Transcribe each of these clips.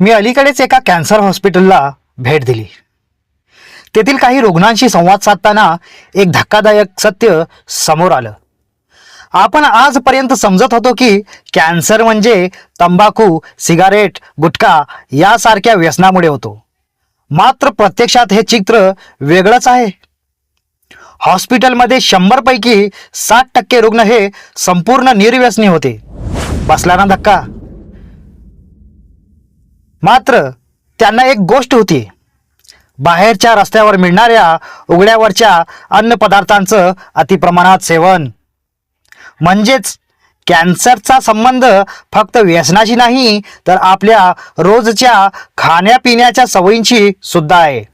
मी अलीकडेच एका कॅन्सर हॉस्पिटलला भेट दिली. तेथील काही रुग्णांशी संवाद साधताना एक धक्कादायक सत्य समोर आलं. आपण आजपर्यंत समजत होतो की कॅन्सर म्हणजे तंबाखू सिगारेट गुटखा यासारख्या व्यसनामुळे होतो. मात्र प्रत्यक्षात हे चित्र वेगळंच आहे. हॉस्पिटलमध्ये शंभरपैकी साठ टक्के रुग्ण हे संपूर्ण निर्व्यसनी होते. बसला ना धक्का. मात्र त्यांना एक गोष्ट होती. बाहेरच्या रस्त्यावर मिळणाऱ्या उघड्यावरच्या अन्नपदार्थांचं अतिप्रमाणात सेवन. म्हणजेच कॅन्सरचा संबंध फक्त व्यसनाशी नाही तर आपल्या रोजच्या खाण्यापिण्याच्या सवयींशी सुद्धा आहे.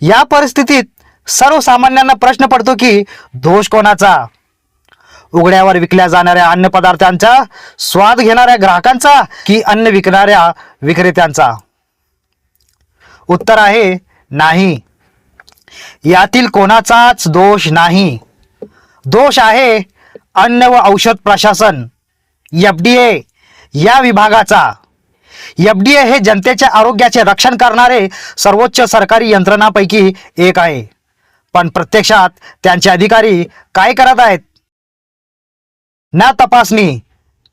या परिस्थितीत सर्वसामान्यांना प्रश्न पडतो की दोष कोणाचा? उघड्यावर विकल्या जाणाऱ्या अन्नपदार्थांचा स्वाद घेणाऱ्या ग्राहकांचा की अन्न विकणाऱ्या विक्रेत्यांचा? उत्तर आहे नाही. यातील कोणाचाच दोष नाही. दोष आहे अन्न व औषध प्रशासन एफ डी ए या विभागाचा. एफ डी ए हे जनतेच्या आरोग्याचे रक्षण करणारे सर्वोच्च सरकारी यंत्रणापैकी एक आहे. पण प्रत्यक्षात त्यांचे अधिकारी काय करत आहेत? ना तपासणी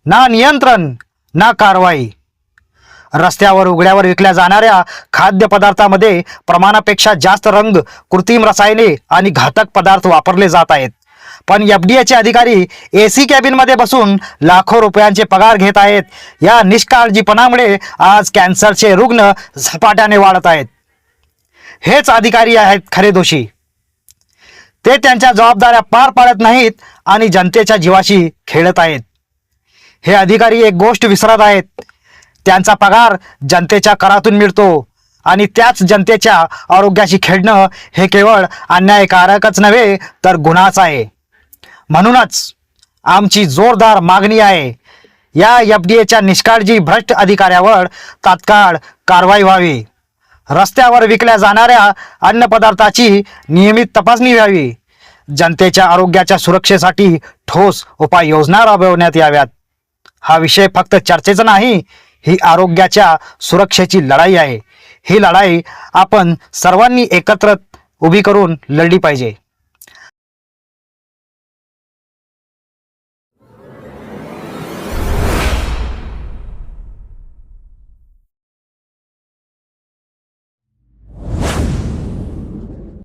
ना नियंत्रण ना कारवाई. रस्त्यावर उघड्यावर विकल्या जाणाऱ्या खाद्यपदार्थामध्ये प्रमाणापेक्षा जास्त रंग कृत्रिम रसायने आणि घातक पदार्थ वापरले जात आहेत. पण एफ डी एचे अधिकारी ए सी कॅबिनमध्ये बसून लाखो रुपयांचे पगार घेत आहेत. या निष्काळजीपणामुळे आज कॅन्सरचे रुग्ण झपाट्याने वाढत आहेत. हेच अधिकारी आहेत खरे दोषी. ते त्यांच्या जबाबदाऱ्या पार पाडत नाहीत आणि जनतेच्या जीवाशी खेळत आहेत. हे अधिकारी एक गोष्ट विसरत आहेत. त्यांचा पगार जनतेच्या करातून मिळतो आणि त्याच जनतेच्या आरोग्याशी खेळणं हे केवळ अन्यायकारकच नव्हे तर गुन्हाच आहे. म्हणूनच आमची जोरदार मागणी आहे या एफ डी एच्या निष्काळजी भ्रष्ट अधिकाऱ्यावर तात्काळ कारवाई व्हावी. रस्त्यावर विकल्या जाणाऱ्या अन्नपदार्थाची नियमित तपासणी व्हावी. जनतेच्या आरोग्याच्या सुरक्षेसाठी ठोस उपाययोजना राबवण्यात याव्यात. हा विषय फक्त चर्चेचा नाही ही आरोग्याच्या सुरक्षेची लढाई आहे. ही लढाई आपण सर्वांनी एकत्र उभी करून लढली पाहिजे.